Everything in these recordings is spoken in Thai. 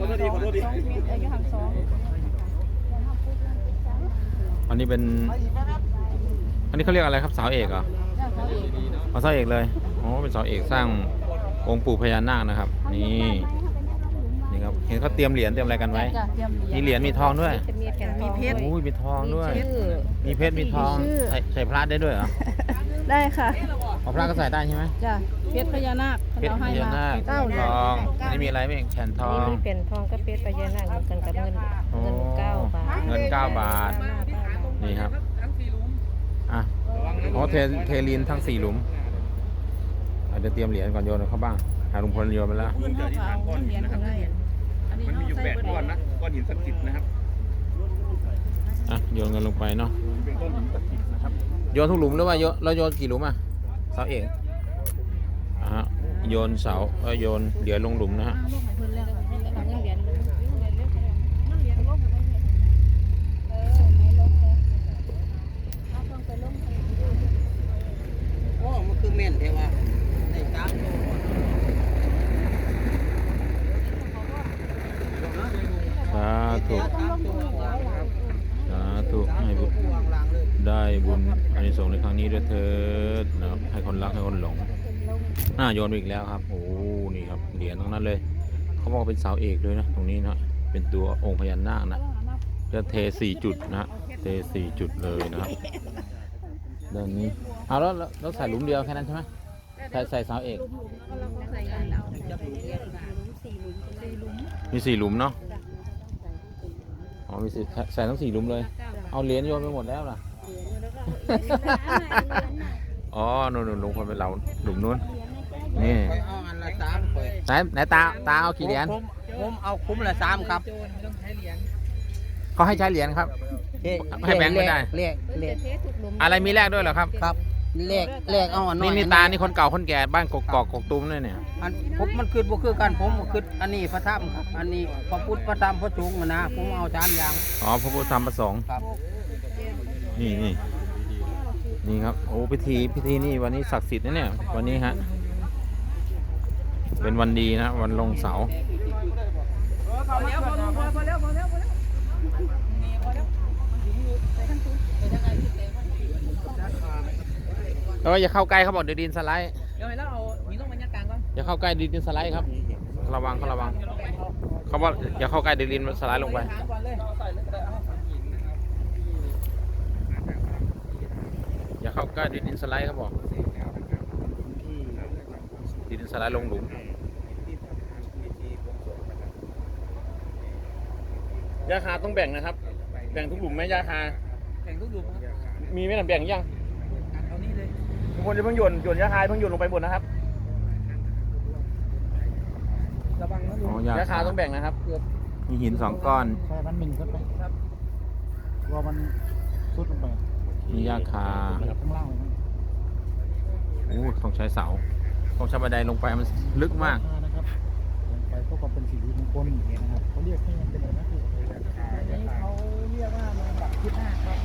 ขอโทษทีขอโทษทีสองเมตรอายุห่างสองอันนี้เป็น อันนี้เขาเรียกอะไรครับเสาเอกเหรอจ้าเขาเองเอาเสาเอกเลยอ๋อเป็นเสาเอกสร้างองค์ปู่พญานาคนะครับ นี่นี่ครับเห็นเขาเตรียมเหรียญเตรียมอะไรกันไว้จ้าเตรียมมีเหรียญมีทองด้วยจะมีแผ่นทองโอ้ยมีทองด้วย มีชื่อมีเพชรมีทองมีชื่อใส่ใส่พระได้ด้วยเหรอ ได้ค่ะเอาพระก็ใส่ได้ใช่ไหมจ้าเพชรพญานาคเพชรพญานาคเก้าทองอันนี้มีอะไรไหมแผ่นทองนี่เป็นทองก็เป็นพญานาคเหมือนกันกับเงินโอ้เงินเก้าบาทเงินเก้าบาทนี่ครับอะอ๋อเทเทลีนทั้งสี่หลุมอาจจะเตรียมเหรียญก่อนโยนเข้าบ้างหาลุงพลโยนไปแล้วเกิดที่ทางก้อนหินนะครับมันมีอยู่แปดก้อนนะก้อนหินศักดิ์สิทธิ์นะครับอะโยนกันลงไปเนาะเป็นก้อนหินศักดิ์สิทธิ์นะครับ โยนทุกหลุมหรือว่าโยนเราโยนกี่หลุมอะเสาเอกอะฮะโยนเสาเอ้ยโยนเหรียญลงหลุมนะฮะ โอ้มันคือเม่นเทว่าในตามโล สาธุ สามตัวกลางครับ สาธุให้บุญ วางหลังเลย ได้บุญอานิสงส์ในครั้งนี้ด้วยเถิดนะครับให้คนรักให้คนหลงน่าโยนไปอีกแล้วครับ โอ้นี่ครับเหรียญทั้งนั้นเลย เขาบอกเป็นเสาเอกด้วยนะ ตรงนี้นะเป็นตัวองค์พญานาคนะจะเทสี่จุดนะเทสี่จุดเลยนะครับด้านนี้เอาแล้วแล้วแล้วใส่หลุมเดียวแค่นั้นใช่ไหมใส่ใส่เสาเอกมีสี่หลุมเนาะอ๋อมีสี่ใส่ทั้งสี่หลุมเลย เอาเหรียญโยนไปหมดแล้วล่ะ อ๋อนู่นๆลุงคนเป็นเราหลุมนู้น นี่คอยเอาอันละสามคอยไหนไหนตาตาเอากี่เหรียญผมผมเอาคุ้มละสามครับเขาให้ใช้เหรียญครับ ให้แบงค์ไม่ได้ เลขเลขอะไรมีแลกด้วยเหรอครับ ครับเลขเลขเอาอันน้อนี่ยนี่ตา นี่คนเก่าคนแก่บ้านกกอกกกตุ้มด้วยเนี่ยอันผมมันคือบ่คือกันผมคืออันนี้พระธรรมครับ อันนี้พระพุทธพระธรรมพระสงฆ์นะผมเอาจานอย่างอ๋อพระพุทธธรรมประสงค์ครับนี่นี่ นี่ครับโอ้พิธีพิธีนี่วันนี้ศักดิ์สิทธิ์นะเนี่ยวันนี้ฮะเป็นวันดีนะวันลงเสาเอออย่าเข้าใกล้เขาบอกเดี๋ยวดินสไลด์เดี๋ยวแล้วเอามีต้องบรรยากาศก่อนอย่าเข้าใกล้ดินสไลด์ครับ ระวังเขาระวังเขาบอกอย่าเข้าใกล้ดินมันสไลด์ลงไป ถามก่ อนเลยอย่าเข้าใกล้ดินสไลด์เขาบอกดินสไลด์ลงหลุมยาคาต้องแบ่งนะครับ แบ่งทุกหลุมไหมยาคาแข่งทุกหลุมครับมีไหมล่ะแบ่งยังเอานี้เลยทุกคนจะเพิ่งโยนโยนยาคาเพิ่งโยนลงไปหมดนะครับระวังนะลุอ๋งอยาคาต้องแบ่งนะครับมีหินสองก้อนใช่มันหนึ่งขึ้นไปครับว่ามันสุดลงไป มียาคาแบบข้างล่าโอ้ต้องใช้เสา ต้องใช้บันไดลงไปมันลึกมากนะครับลงไปเพื่อความเป็นสิริมงคลนะครับเขาเรียกให้มันเป็นอะไรนะคืออันนี้เขาเรียกว่ามันแบบคิดหน้าครับ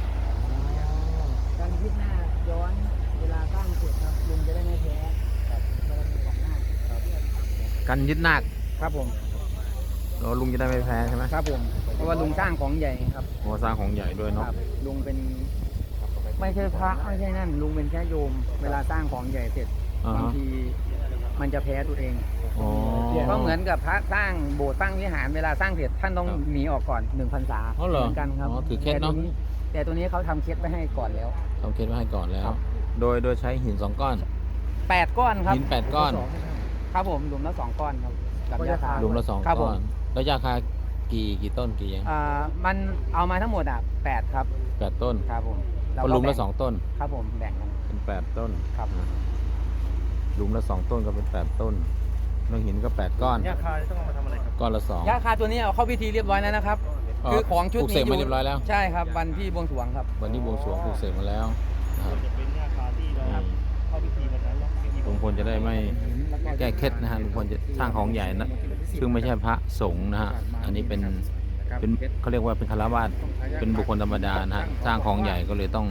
การคิดหน้าย้อนเวลาสร้างเสร็จครับลุงจะได้ไม่แพ้ครับเรามีสองหน้ากันยึดนาคครับผมเราลุงจะได้ไม่แพ้ใช่ไหมครับผมเพราะว่าลุงสร้างของใหญ่ครับโอ้สร้างของใหญ่ด้วยเนาะลุงเป็น ไม่ใช่พระไม่ใช่นั่น ลุงเป็นแค่โยม เวลาสร้างของใหญ่เสร็จอ่าบางฮะทีมันจะแพ้ตัวเองอ๋อ ก็เหมือนกับพระสร้างโบสถ์สร้างวิหารเวลาสร้างเสร็จท่านต้องครับหนีออกก่อนหนึ่งพรรษาอ๋อเหรอเหมือนกันครับอ๋อถือเคล็ดแต่ตัวเนอะนี้แต่ตัวนี้เขาทำเคล็ดไปให้ก่อนแล้ว ทำเคสไว้ให้ก่อนแล้วครับ โดยโดยใช้หินสองก้อน แปดก้อนครับ หินแปดก้อน ครับผมหลุมละสองก้อนครับกับยาคา หลุมละสองครับผก้อมนแล้วยาคากี่กี่ต้นกี่ยังอ่ามันเอามาทั้งหมดอะแปดครับแปดต้น ครับผม ก็หลุมละสองต้น ครับผมแบ่งกันเป็นแปดต้นครับหลุมละสองต้นก็เป็นแปดต้นแล้วหินก็แปดก้อนยาคาต้องเอามาทำอะไรครับก้อนละสองยาคาตัวนี้เอาเข้าพิธีเรียบร้อยแล้วนะครับ คือของชุดปลูกเสกนี้มาเรียบร้อยแล้ว ใช่ครับวันที่บวงสรวงครับ วันนี้บวงสรวงปลูกเสกมาแล้วนะครับจะเป็นยาคาที่เราเข้าพิธีวันนั้นแล้วพิธีลุงพลจะได้ไม่แก้เคล็ดนะฮะลุงพลจะสร้างของใหญ่นะซึ่งไม่ใช่พระสงฆ์นะฮะอันนี้เป็น เป็นเขาเรียกว่าเป็นคารวาสเป็นบุคคลธรรมดานะฮะสร้างของใหญ่ก็เลยต้อง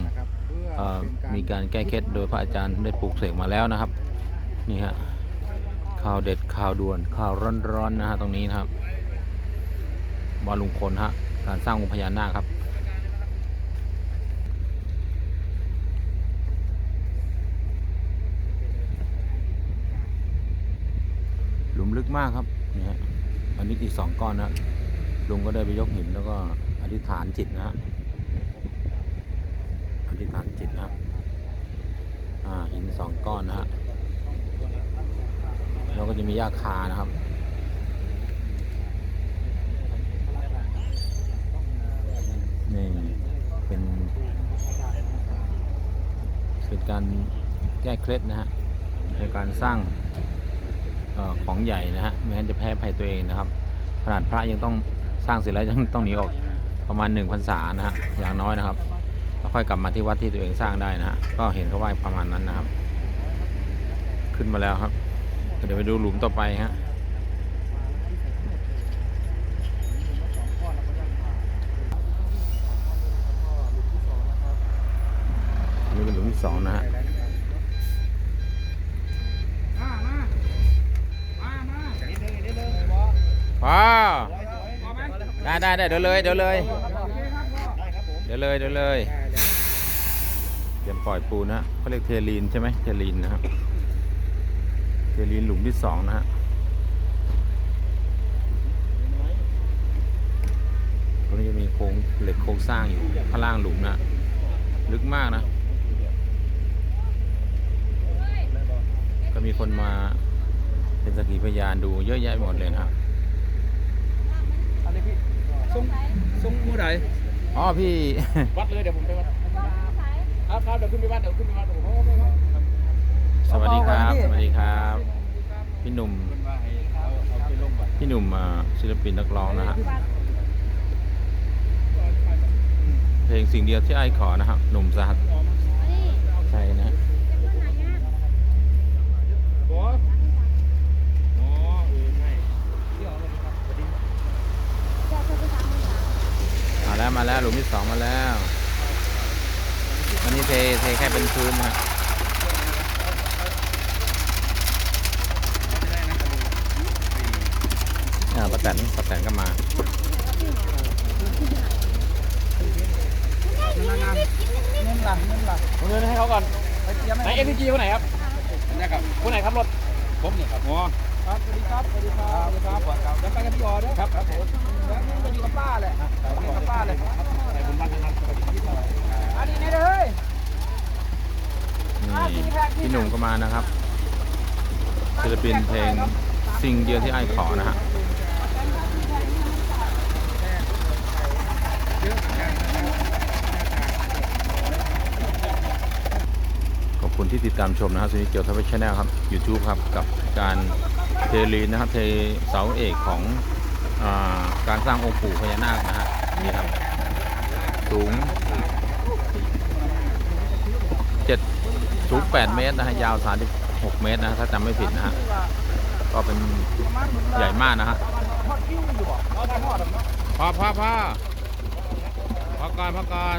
เอ่อมีการแก้เคล็ดโดยพระอาจารย์ได้ปลูกเสกมาแล้วนะครับ นี่ฮะข่าวเด็ดข่าวด่วนข่าวร้อนๆนะฮะตรงนี้นะครับบ้านลุงพลฮะการสร้างองค์พญานาคครับหลุมลึกมากครับนี่ฮะอันนี้อีกสองก้อนนะ ลุงก็ได้ไปยกหินแล้วก็อธิษฐานจิตนะฮะอธิษฐานจิตนะอ่าหินสองก้อนนะฮะแล้วก็จะมีหญ้าคานะครับนี่เป็นเป็นการแก้เคล็ดนะฮะในการสร้างอของใหญ่นะฮะไม่งั้นจะแพ้ภัยตัวเองนะครับ ขนาดพระยังต้อง สร้างเสร็จแล้วยังต้องหนีออกประมาณหนึ่งพรรษานะฮะอย่างน้อยนะครับแล้วค่อยกลับมาที่วัดที่ตัวเองสร้างได้นะฮะก็เห็นเขาว่าประมาณนั้นนะครับ ขึ้นมาแล้วครับ เดี๋ยวไปดูหลุมต่อไปฮะอันนี้เป็นหลุมที่สองนะฮะมามามามานิดนึงนิดนึงว้าวพอ ได้ได้ได้เดี๋ยวเลยเดี๋ยวเลย เดี๋ยวเลยเดี๋ยวเลยเตรียมปล่อยปูนะเขาเรียกเทลีนใช่ไหมเทลีนนะครับ เทลีนหลุมที่สองนะฮะตรงนี้จะมีโครงเหล็กโครงสร้างอยู่ข้างล่างหลุมนะ ลึกมากนะ ก็มีคนมาเป็นสักขีพยานดูเยอะแยะหมดเลยนะครับ อะไรพี่ส่งส่งมือไหนอ๋อพี่ วัดเลยเดี๋ยวผมไปวัดครับครับเดี๋ยวขึ้นไปวัดเดี๋ยวขึ้นไปวัดเดี๋ยวผมไปวัดสวัสดีครับ สวัสดีครับ พี่หนุ่มเพิ่นว่าให้เอาเอาไปลงวัดพี่หนุ่มอ่าศิลปินนักร้องนะฮะเพลงสิ่งเดียวที่ไอ้ายขอนะครับหนุ่มสหัสใช่นะฮะ บอสอ๋อเออใช่เดี๋ยวเอาเลยครับสวัสดี มาแล้วมาแล้วหลุมที่ สองมาแล้ว อันนี้เทเทแค่เป็นพื้นนะฮะอ่าป้าแตนป้าแตนก็มาเงินล่ะเงินล่ะผมเดินให้เขาก่อนไปเตรียมไหนให้เอ็นจีคนไหนครับนี่ครับคนไหนครับรถผมเนี่ยครับอ๋อครับสวัสดีครับสวัสดีครับสวัสดีครับเดี๋ยวไปกับพี่ออเด้อครับครับผม แล้วนี่ก็อยู่กับป้าแหละอยู่กับป้าเลย ใส่บุญบ้านนะครับสวัสดีครับ อันนี้นี่เลย นี่ พี่หนุ่มก็มานะครับศิลปินเพลงสิ่งเดียวที่ไอ้ขอนะฮะขอบคุณที่ติดตามชมนะครับซีนิเกียวทวิชแนลครับ YouTube ครับ กับการเทลีนนะครับเทเสาเอกของอาการสร้างองค์ปู่พญานาคนะฮะนี่ครับ สูง7 สูง 8 เมตรนะฮะ ยาว 36 เมตรนะฮะถ้าจำไม่ผิดนะฮะ ก็เป็นใหญ่มากนะฮะทอดคิ้วอยู่บ่เอาดหรอเนาพอพอพอพอก่อนพอก่อน